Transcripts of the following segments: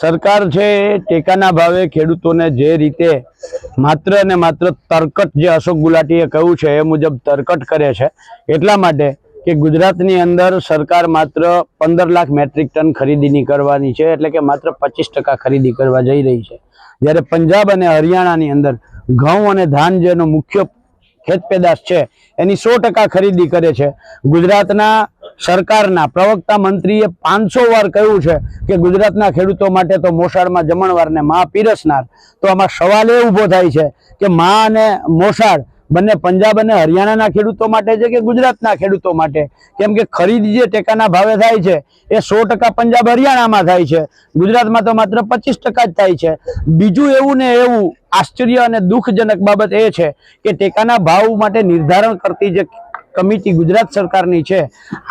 સરકાર છે એ ટેકાના ભાવે ખેડૂતોને જે રીતે માત્ર ને માત્ર તરકટ જે અશોક ગુલાટીએ કહ્યું છે, એ મુજબ તરકટ કરે છે. એટલા માટે કે ગુજરાતની અંદર સરકાર માત્ર પંદર લાખ મેટ્રિક ટન ખરીદીની કરવાની છે, એટલે કે માત્ર પચીસ ટકા ખરીદી કરવા જઈ રહી છે. જ્યારે પંજાબ અને હરિયાણાની અંદર ઘઉં અને ધાન જેનો મુખ્ય ખેત પેદાશ છે, એની સો ટકા ખરીદી કરે છે. ગુજરાતના સરકારના પ્રવક્તા મંત્રીએ પાંચસો વાર કહ્યું છે કે ગુજરાતના ખેડૂતો માટે તો મોસાળમાં જમણવારને મા પીરસનાર. તો આમાં સવાલ એ ઊભો થાય છે કે મા અને મોસાળ બંને પંજાબ અને હરિયાણાના ખેડૂતો માટે છે કે ગુજરાતના ખેડૂતો માટે? કેમ કે ખરીદી જે ટેકાના ભાવે થાય છે, એ સો પંજાબ હરિયાણામાં થાય છે. ગુજરાતમાં તો માત્ર પચીસ જ થાય છે. બીજું એવું ને એવું આશ્ચર્ય અને દુઃખજનક બાબત એ છે કે ટેકાના ભાવ માટે નિર્ધારણ કરતી જે કમિટી ગુજરાત સરકારની છે,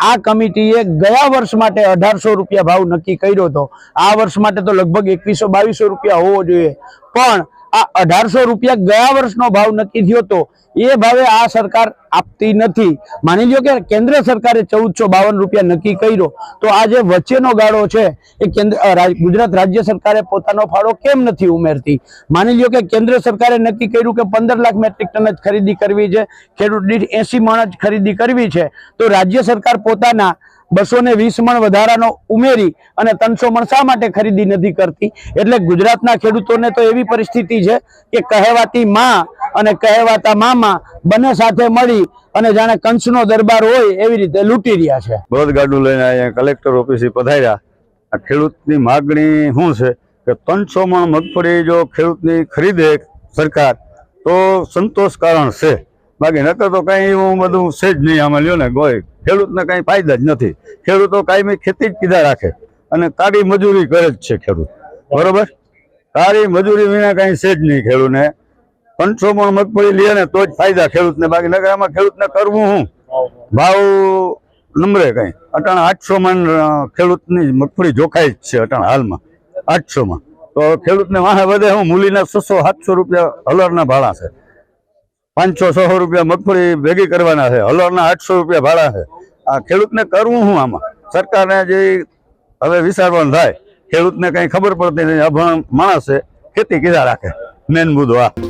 આ કમિટીએ ગયા વર્ષ માટે અઢારસો રૂપિયા ભાવ નક્કી કર્યો હતો. આ વર્ષ માટે તો લગભગ એકવીસો બાવીસો રૂપિયા હોવો જોઈએ. પણ આ અઢારસો રૂપિયા ગયા વર્ષનો ભાવ નક્કી થયો હતો એ ભાવે આ સરકાર આપતી નથી. માની લો કે કેન્દ્ર સરકારે ચૌદસો બાવન રૂપિયા નક્કી કર્યો તો આ જે વચ્ચેનો ગાળો છે એ કેન્દ્ર ગુજરાત રાજ્ય સરકારે પોતાનો ફાળો કેમ નથી ઉમેરતી? માની લો કે કેન્દ્ર સરકારે નક્કી કર્યું કે પંદર લાખ મેટ્રિક ટન જ ખરીદી કરવી છે, ખેડૂત દીઠ એસી મણ જ ખરીદી કરવી છે, તો રાજ્ય સરકાર પોતાના બસો ને વીસ મણ વધારાનો ઉમેરી અને ત્રણસો મણ શા માટે ખરીદી નથી કરતી? એટલે ગુજરાતના ખેડૂતોને તો એવી પરિસ્થિતિ છે કે કહેવાતી માં અને કહેવાતા મામા બંને સાથે મળી અને જાણે કંસનો દરબાર હોય એવી રીતે લૂંટી રહ્યા છે. બળદગાડું લઈને અહીંયા કલેક્ટર ઓફિસે પધાર્યા. આ ખેડૂતની માગણી શું છે? કે ત્રણસો મણ મગફળી જો ખેડૂતની ખરીદે સરકાર, તો સંતોષ કારણ છે. બાકી નકર તો કઈ હું બધું છે જ નહીં આમાં, લ્યો ને કોઈ ખેડૂતને કઈ ફાયદા જ નથી. ખેડૂતો કાયમી ખેતી જ કીધા રાખે. અને કાળી મજૂરી કરે જ છે ખેડૂત. બરોબર? કાળી મજૂરી વિના કઈ છે જ નહીં ખેડૂતને ત્રણસો મણ મગફળી લે ને, તો જ ફાયદા ખેડૂતને. બાકી નકર આમાં ખેડૂતને કરવું હું? ભાવ નંબરે કઈ. અટાણ આઠસો મણ ખેડૂતની મગફળી જોખાઈ જ છે અટાણ હાલમાં. આઠસો માં તો ખેડૂતને વાહે વધે હું? મૂલીના છસો, સાતસો રૂપિયા હલરના ભાડા છે. પાંચસો છસો રૂપિયા મગફળી ભેગી કરવાના છે. હલરના આઠસો રૂપિયા ભાડા છે. આ ખેડૂતને કરવું શું આમાં? સરકારને જે હવે વિચારવાનું થાય, ખેડૂતને કંઈ ખબર પડતી નહીં અભણ માણસ ખેતી કીધા રાખે. મેન આ.